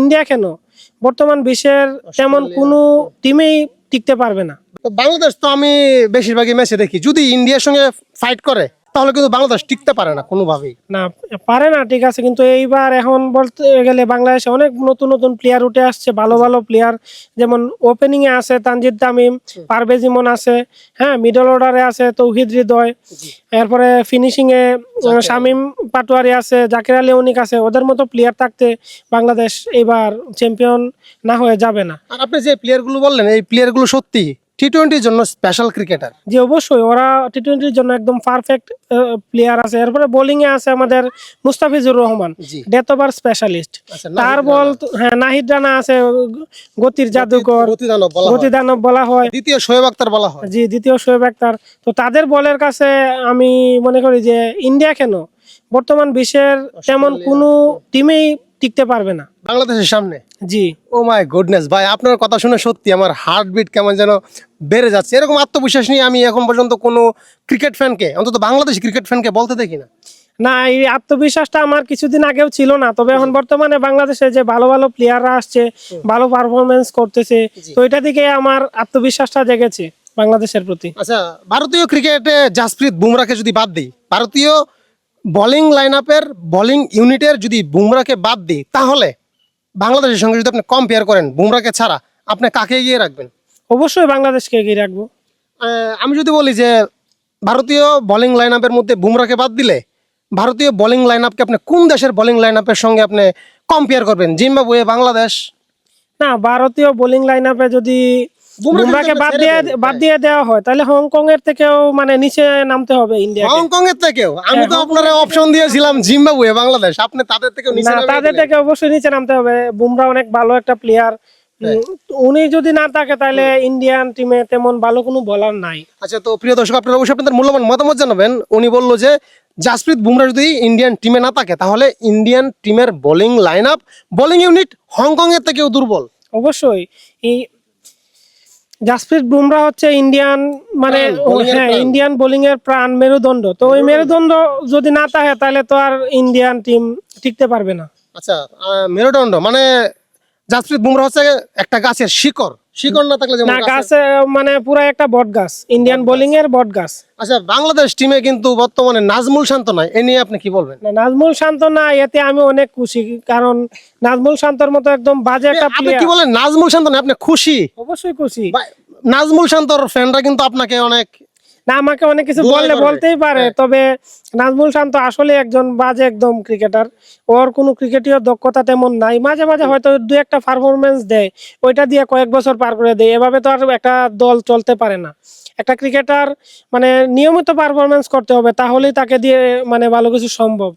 India কেন? বর্তমান বিশ্বের তেমন কোনো টিমেই টিকতে পারবে না। বাংলাদেশ তো আমি বেশিরভাগই ম্যাচে দেখি। যদি ইন্ডিয়ার সঙ্গে ফাইট করে তাহলে কিন্তু বাংলাদেশ টিকতে পারে না কোনোভাবেই। না পারে না ঠিক আছে কিন্তু এইবার এখন বলতে গেলে বাংলাদেশে অনেক নতুন নতুন প্লেয়ার উঠে আসছে ভালো ভালো প্লেয়ার যেমন ওপেনিং এ আছে তানজিদ তামিম পারভেজ ইমন আছে হ্যাঁ মিডল অর্ডারে আছে তৌহিদ হৃদয় এরপরে ফিনিশিং এ শামীম পাটোয়ারি আছে জাকির আলী অনিক আছে ওদের মতো প্লেয়ার থাকতে বাংলাদেশ এবার চ্যাম্পিয়ন না হয়ে যাবে না। আর আপনি যে প্লেয়ারগুলো বললেন এই প্লেয়ারগুলো সত্যি? টি টোয়েন্টির জন্য স্পেশাল ক্রিকেটার যে অবশ্যই। ওরা টি টোয়েন্টির জন্য একদম পারফেক্ট প্লেয়ার আছে। এরপরে বোলিং এ আছে আমাদের মুস্তাফিজুর রহমান জি। ডেথ ওভার স্পেশালিস্ট তার বল হ্যাঁ নাহিদ রানা আছে গতির জাদুকর। গতিদানব বলা হয়। গতি দানব বলা হয়। দ্বিতীয় শোয়েব আক্তার বলা হয়। জি দ্বিতীয় শোয়েব আক্তার। তো তাদের বলের কাছে আমি মনে করি যে ইন্ডিয়া কেন? বর্তমান বিশ্বের তেমন কোনো টিমেই টিকতে পারবে না। বাংলাদেশের সামনে? জি। Oh my goodness. ভাই আপনার কথা শুনে সত্যি আমার হার্টবিট কেমন যেন বেড়ে যাচ্ছে। এরকম আত্মবিশ্বাস নিয়ে আমি এখন পর্যন্ত কোনো ক্রিকেট ফ্যানকে অন্তত বাংলাদেশ ক্রিকেট ফ্যানকে বলতে দেখি না। না এই আত্মবিশ্বাসটা আমার কিছুদিন আগেও ছিল না। তবে এখন বর্তমানে বাংলাদেশে যে ভালো ভালো প্লেয়াররা আসছে ভালো পারফরমেন্স করতেছে তো এটা দিকে আমার আত্মবিশ্বাসটা জেগেছে বাংলাদেশের প্রতি। আচ্ছা ভারতীয় ক্রিকেটে জাসপ্রীত বুমরাকে যদি বাদ দিই ভারতীয় বোলিং লাইন আপের বোলিং ইউনিটের যদি বুমরাকে বাদ দিই তাহলে বাংলাদেশের সঙ্গে যদি আপনি কম্পেয়ার করেন বুমরাকে ছাড়া আপনি কাকে এগিয়ে রাখবেন? অবশ্যই বাংলাদেশকে এগিয়ে রাখব। আমি যদি বলি যে ভারতীয় বোলিং লাইন আপের মধ্যে বুমরাকে বাদ দিলে ভারতীয় বোলিং লাইন আপকে আপনি কোন দেশের বোলিং লাইন আপের সঙ্গে আপনি কম্পেয়ার করবেন? জিম্বাবুয়ে বাংলাদেশ? না ভারতীয় বোলিং লাইন আপে যদি বুমরাকে বাদ দিয়ে বাদ দিয়ে দেওয়া হয়। তাহলে হংকং এর থেকেও মানে নিচে নামতে হবে ইন্ডিয়াকে হংকং এর থেকেও? আমি তো হ্যাঁ, আপনার অপশন দিয়েছিলাম জিম্বাবুয়ে বাংলাদেশ আপনি তাদের থেকেও নিচে তাদের থেকে অবশ্যই নিচে নামতে হবে। বুমরা অনেক ভালো একটা প্লেয়ার উনি যদি না থাকে তাহলে ইন্ডিয়ান টিমে তেমন ভালো কোনো বলার নাই। আচ্ছা তো প্রিয় দর্শক আপনারা অবশ্যই আপনাদের মূল্যবান মতামত জানাবেন। উনি বলল যে জাসপ্রীত বুমরা যদি ইন্ডিয়ান টিমে না থাকে তাহলে ইন্ডিয়ান টিমের bowling line up bowling unit Hong Kong এর থেকেও দুর্বল। অবশ্যই। এই জাসপ্রীত বুমরা হচ্ছে ইন্ডিয়ান মানে হ্যাঁ ইন্ডিয়ান বোলিং এর প্রাণ মেরুদণ্ড। তো ওই মেরুদণ্ড। যদি না থাকে তাহলে তো আর ইন্ডিয়ান টিম টিকতে পারবে না। আচ্ছা মেরুদণ্ড মানে জাসপ্রীত বুমরা হচ্ছে একটা গাছের শিকড়। শিকড় না থাকলে যেমন না গাছের- মানে পুরো একটা বট গাছ ইন্ডিয়ান বোলিং এর বট গাছ। আচ্ছা বাংলাদেশ টিমে কিন্তু বর্তমানে নাজমুল শান্ত নাই এ নিয়ে আপনি কি বলবেন? না নাজমুল শান্ত না এতে আমি অনেক খুশি কারণ নাজমুল শান্তর মতো একদম বাজে একটা আপনি কি বলেন নাজমুল শান্ত না আপনি খুশি? অবশ্যই খুশি। নাজমুল শান্তর ফ্যানরা কিন্তু আপনাকে অনেক না আমাকে অনেক কিছু বললে বলতেই পারে হ্যাঁ। তবে নাজমুল শান্ত আসলে একজন বাজে একদম ক্রিকেটার ওর কোনো ক্রিকেটীয় দক্ষতা তেমন নাই। মাঝে মাঝে হয়তো দু একটা পারফরমেন্স দেয় ওইটা দিয়ে কয়েক বছর পার করে দেয়। এভাবে তো আর একটা দল চলতে পারে না। একটা ক্রিকেটার মানে নিয়মিত পারফরমেন্স করতে হবে তাহলেই তাকে দিয়ে মানে ভালো কিছু সম্ভব।